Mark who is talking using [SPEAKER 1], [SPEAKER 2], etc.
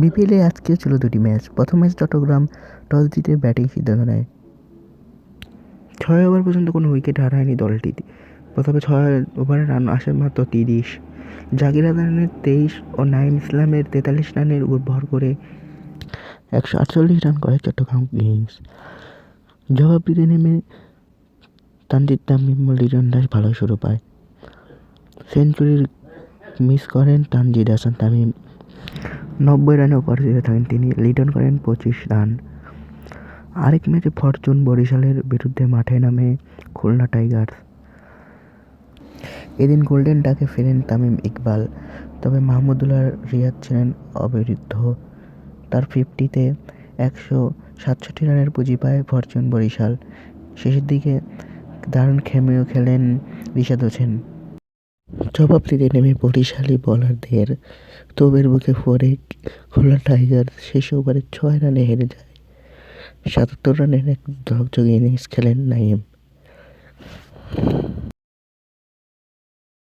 [SPEAKER 1] বিপিএলে আজকে ছিল দুটি ম্যাচ। প্রথম ম্যাচ চট্টগ্রাম টস জিতে ব্যাটিং সিদ্ধান্ত নেয়। ছয় ওভার পর্যন্ত কোনো উইকেট হারায়নি দলটি প্রথমে ছয় ওভারে রান আসে মাত্র তিরিশ। জাকির হাসানের তেইশ ও নাইম ইসলামের তেতাল্লিশ রানের উপর ভর করে একশো আটচল্লিশ রান করে চট্টগ্রাম কিংস। জবাব দিতে নেমে তানজিদ তামিম লিটন দাস ভালো শুরু পায়। সেঞ্চুরির মিস করেন তানজিদ হাসান তামিম। নব্বই রানে অপরাজিত থাকেন তিনি। লিটন করেন পঁচিশ রান। আরেক ম্যাচে ফরচুন বরিশালের বিরুদ্ধে মাঠে নামে খুলনা টাইগার্স। এদিন গোল্ডেন ডাকে ফেরেন তামিম ইকবাল। তবে মাহমুদুল্লাহ রিয়াদ ছিলেন অবিরুদ্ধ। তার ফিফটিতে একশো সাতষট্টি রানের পুঁজি পায় ফরচুন বরিশাল। শেষের দিকে দারুণ খেমেও খেলেন রিশাদ হোসেন। জবাব দিতে নেমে বরিশালী বোলারদের তোপের মুখে ফোরে খোলা টাইগার শেষ ওভারে ছয় রানে হেরে যায়। সাতাত্তর রানের এক ঝকঝকে ইনিংস খেলেন নাইম।